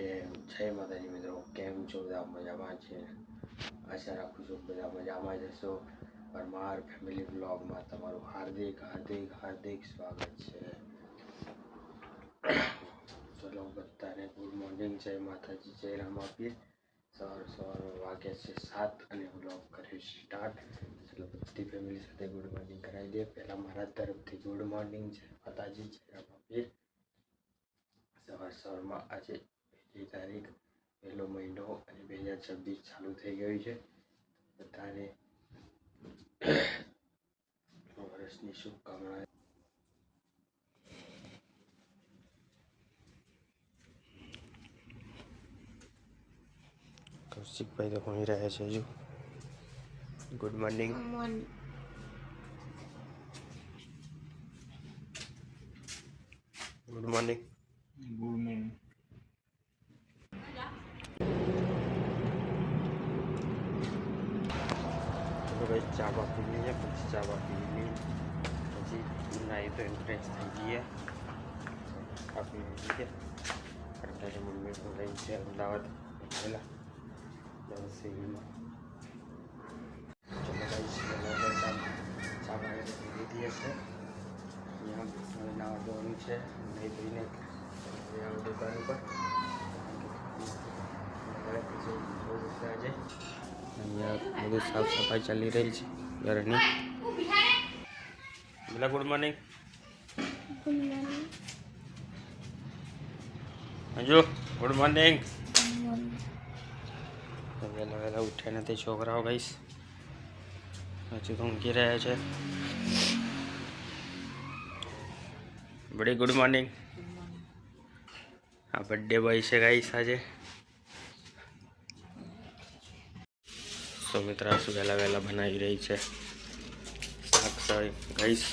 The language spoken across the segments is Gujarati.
કે જય માતાજી મિત્રો કેમ છો? બધા મજામાં છે? આશા રાખું છું બધા મજામાં જ હશો. પરમાર ફેમિલી બ્લોગમાં તમારું હાર્દિક હાર્દિક હાર્દિક સ્વાગત છે. ચલો, બધાને ગુડ મોર્નિંગ જય માતાજી, જય રામ આપીએ. સવાર સવાર વાગ્યા છે સાત અને બ્લોગ કરે સ્ટાર્ટ ચલો, બધી ફેમિલી સાથે ગુડ મોર્નિંગ કરાવી દઈએ. પહેલાં મારા તરફથી ગુડ મોર્નિંગ જય માતાજી, જય આપીએ. સવાર, સવારમાં આજે પહેલી તારીખ પહેલો મહિનો અને બે હજાર છવ્વીસ ચાલુ થઈ ગયું છે. બધાને વર્ષની શુભકામના કૌશિકભાઈ તો ભણી રહ્યા છે હજુ. Good morning good morning good morning ભાઈ ચા બા પી લઈએ પછી ચા એ લઈએ પછી નાહી તો ફ્રેશ થઈ જઈએ કાપી લઈએ કરતા છે મમ્મી પણ લઈ છે અમદાવાદ પહેલાં સિવિલમાં ચા પાણી લીધી હશે અહીંયા નાવા ધોવાનું છે નહીં ધોઈને અહીંયા દુકાન ઉપર આજે અહીંયા બધું સાફ સફાઈ ચાલી રહી છે ઘરની બોલા ગુડ મોર્નિંગ. હજુ, ગુડ મોર્નિંગ. વહેલા વહેલા ઉઠ્યા નથી છોકરાઓ ગઈશ હજુ તો ઊંઘી રહ્યા છે. Buddy good morning. આ બર્થડે બોય છે ગાઈસ આજે. સુમિત્રા શું વહેલા વહેલા બનાવી રહી છે. શાક સળી ગઈશ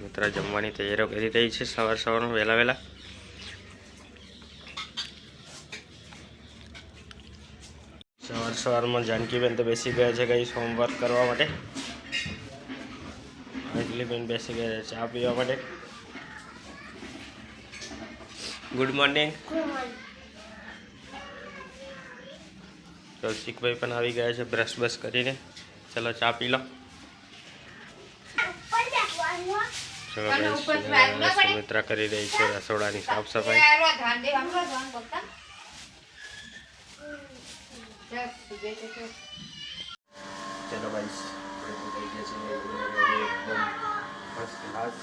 મિત્ર, જમવાની તૈયારીઓ કરી રહી છે સવાર સવારમાં, વહેલા વહેલા. સવાર સવારમાં જાનકીબેન તો બેસી ગયા છે કઈ હોમવર્ક કરવા માટે. અંજલિબેન બેસી ગયા છે ચા પીવા માટે. Good morning. કૌશિકભાઈ પણ આવી ગયા છે બ્રશ બ્રશ કરીને. ચલો ચા પી લો. સુમિત્રા કરી રહી છે રસોડાની સાફ સફાઈ. ચલો ગાઈસ આપણે તો થઈ ગયા છે એકદમ ફર્સ્ટ ક્લાસ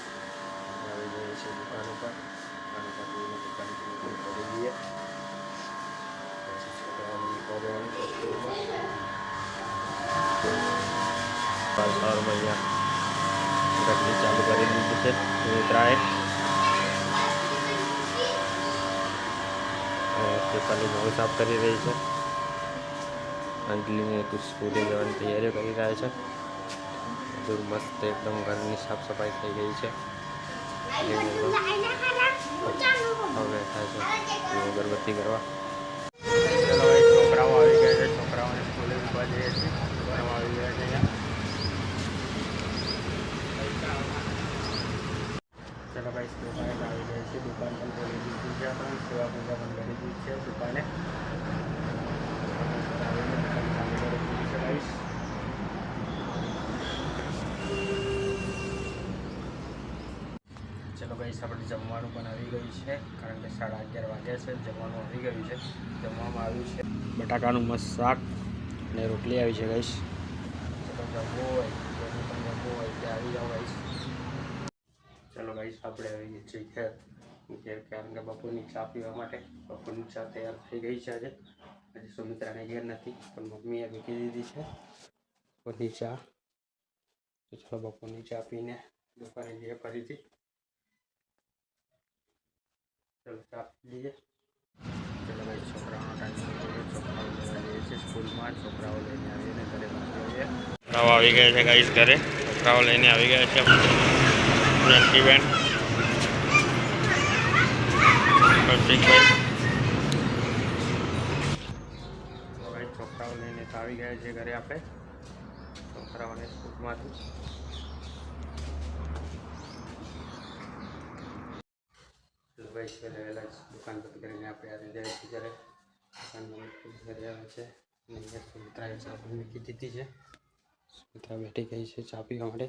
આવી જઈએ છીએ દુકાન ઉપર દુકાન ઉપર જઈને દુકાનથી નીકળી પડી જઈએ પછી છોકરાઓને નીકળવાનું સ્કૂલમાં સવારમાં અહીંયા ગટરી ચાલુ કરી દીધી છે. મિત્રાએ સ્પેશિયલી ઘઉં સાફ કરી રહી છે. અંજલિને સ્કૂલે જવાની તૈયારીઓ કરી રહ્યા છે. બધું મસ્ત એકદમ ઘરની સાફ સફાઈ થઈ ગઈ છે. હવે થાય છે અગરબત્તી કરવા. છોકરાઓ આવી ગયા છે. છોકરાઓને સ્કૂલે મૂકવા જઈએ છીએ છોકરાઓ આવી ગયા છે ચલો દુકાને આવી ગઈ છે, દુકાન પણ ખોલી દીધી છે આપણે સેવા પૂજા પણ કરી દીધી છે, દુકાને. guys. ચલો ગઈ આપણે જમવાનું પણ આવી ગયું છે, કારણ કે સાડા અગિયાર વાગ્યા છે, જમવાનું આવી ગયું છે, જમવામાં આવ્યું છે. બટાકાનું મસ્ત શાક અને રોટલી આવી છે ગઈશ ચલો જમવું હોય, જેને પણ જમવું હોય તે આવી જાઓ ગઈશ ચલો ગાઈસ આપણે આવી ગઈ છીએ ઘેર ઘેર કારણ કે બપોરની ચા પીવા માટે બપોરની ચા તૈયાર થઈ ગઈ છે આજે. આજે સુમિત્રાને ઘેર નથી, પણ મમ્મીએ મૂકી દીધી છે બપોરની ચા. તો ચલો બપોરની ચા પીને દુકાને જઈએ ફરીથી. ચલો ચા પી લઈએ. ચલો ભાઈ છોકરાઓનો ટાઈમ થઈ ગયો છોકરાઓ લેવા જઈએ છીએ સ્કૂલમાં, છોકરાઓ લઈને આવીને ઘરે પહોંચીએ છોકરાઓ આવી ગયા છે ગાઈસ ઘરે, છોકરાઓ લઈને આવી ગયા છે. જંકીબેન કૌશિકભાઈ ભાઈ છોકરાઓ લઈને તો આવી ગયા છે ઘરે આપણે છોકરાઓને સ્કૂલમાંથી ભાઈ છે વહેલા જ દુકાન બંધ કરીને આપણે આવી જાય છે જ્યારે દુકાનમાં ઘરે આવે છે અને અહીંયા સુમિત્રાએ ચા પણ મૂકી દીધી છે સુમિત્રા બેઠી ગઈ છે ચા પીવા માટે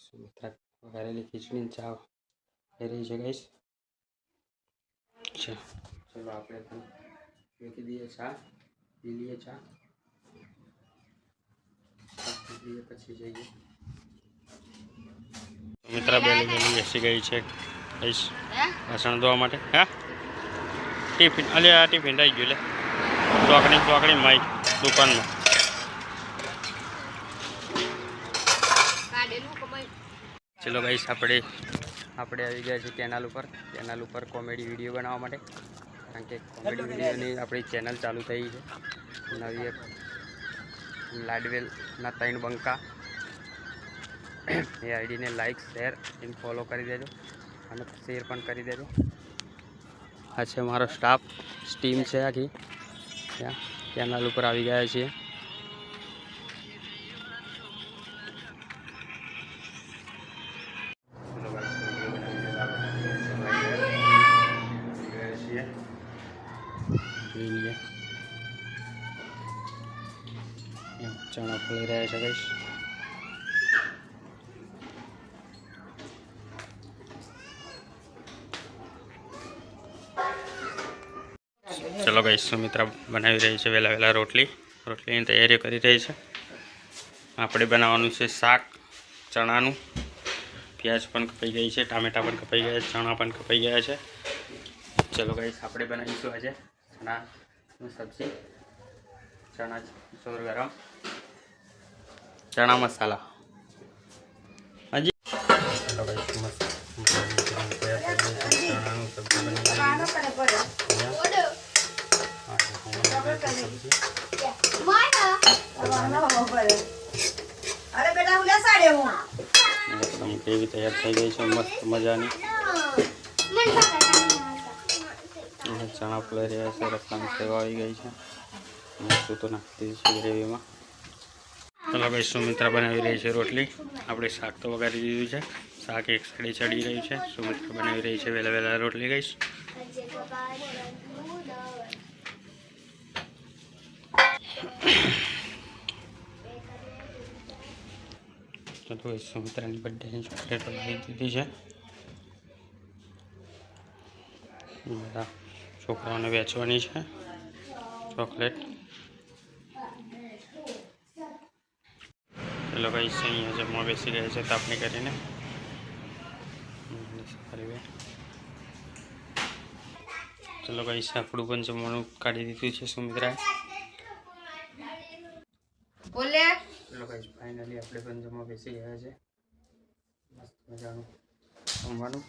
સુમિત્રા વઘારેલી ખીચડીની ચા થઈ રહી છે ગઈશ અચ્છા ચલો આપણે પણ મૂકી દઈએ ચા પી લઈએ ચા લઈએ પછી જઈએ મિત્રા બેલી બેલી બેસી ગઈ છે. ગઈશ વાસણ ધોવા માટે. હા? ટિફિન અલે આ ટિફિન રહી ગયું લે. ચોકડી ચોકડી માઈ દુકાનમાં. ચલો ગાઈસ આપણે આપણે આવી ગયા છીએ ચેનલ ઉપર. ચેનલ ઉપર કોમેડી વીડિયો બનાવવા માટે. કારણ કે કોમેડી વિડીયોની આપણી ચેનલ ચાલુ થઈ છે. નવી એક લાડવેલના ત્રણ બંકા. એ આઈડીને લાઈક શેર અને ફોલો કરી દેજો. અને શેર પણ કરી દેજો. આ છે મારો સ્ટાફ સ્ટીમ છે આખી. ત્યાં ચેનલ ઉપર આવી ગયા છીએ. ચણા ફોલી રહ્યા છે ગઈશ ચલો ગઈ સુમિત્રા બનાવી રહી છે વહેલા વહેલા રોટલી. રોટલીની તૈયારી કરી રહી છે. આપણે બનાવવાનું છે શાક, ચણાનું. પ્યાજ પણ કપાઈ ગઈ છે, ટામેટા પણ કપાઈ ગયા છે, ચણા પણ કપાઈ ગયા છે. ચલો ગઈ આપણે બનાવીશું આજે ચણાનું સબ્જી. ચણા ચોર ગરમ. ચણા મસાલા. હાજી. કેવી તૈયાર થઈ ગઈ છે, મસ્ત મજાની. ચણા ફૂલાઈ રહ્યા છે રસ્તાની સેવા આવી ગઈ છે. અને તો નાખી છે ગ્રેવીમાં. ચલો ભાઈ, સુમિત્રા બનાવી રહી છે રોટલી. આપણે શાક તો વગાડી દીધું છે. શાક એક સાઈડે ચડી રહ્યું છે. સુમિત્રા બનાવી રહી છે વહેલા વહેલા રોટલી ગઈશ. તો ભાઈ, સુમિત્રાની બર્થડેની ચોકલેટો લાવી દીધી છે. બધા છોકરાઓને વેચવાની છે. ચોકલેટ ચલો ભાઈ અહીંયા જમવા બેસી ગયા છે તાપણી કરીને. ચલો ભાઈ આપણું પણ જમવાનું કાઢી દીધું છે સુમિત્રા. બોલે. ચલો ભાઈ ફાઇનલી આપણે પણ જમવા બેસી ગયા છે. મસ્ત મજાનું જમવાનું.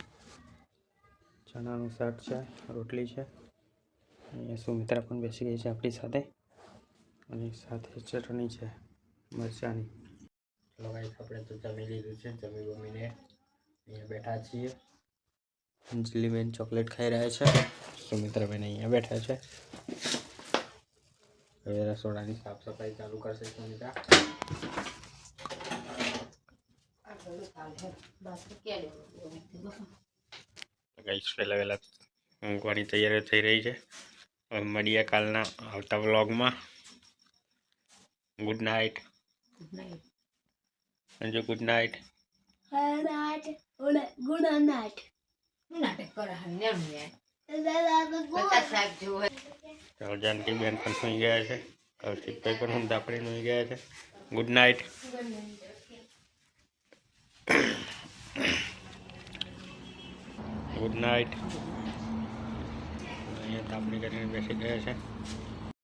ચણાનું શાક છે રોટલી છે. અહીંયા સુમિત્રા પણ બેસી ગઈ છે આપણી સાથે. અને સાથે ચટણી છે મરચાંની. ચલો ભાઈ આપણે તો જમી લીધું છે. જમી બમીને અહીંયા બેઠા છીએ. અંજલીબેન ચોકલેટ ખાઈ રહ્યા છે. સુમિત્રાબેન અહીંયા બેઠા છે. હવે રસોડાની સાફ સફાઈ ચાલુ કરશે સુમિત્રા. ગઈશ પહેલાં વહેલા ઊંઘવાની તૈયારીઓ થઈ રહી છે. હવે મળીએ કાલના આવતા વ્લોગમાં good night Anju good night નાટક ગુડ નાઇટ બધા સાહેબ જોવે જાનકી બેન પણ સુઈ ગયા છે. કૌશિકભાઈ પણ હું પડીને સુઈ ગયા છે. ગુડ નાઇટ ગુડ નાઇટ અહીંયા તાપણી કરીને બેસી ગયા છે.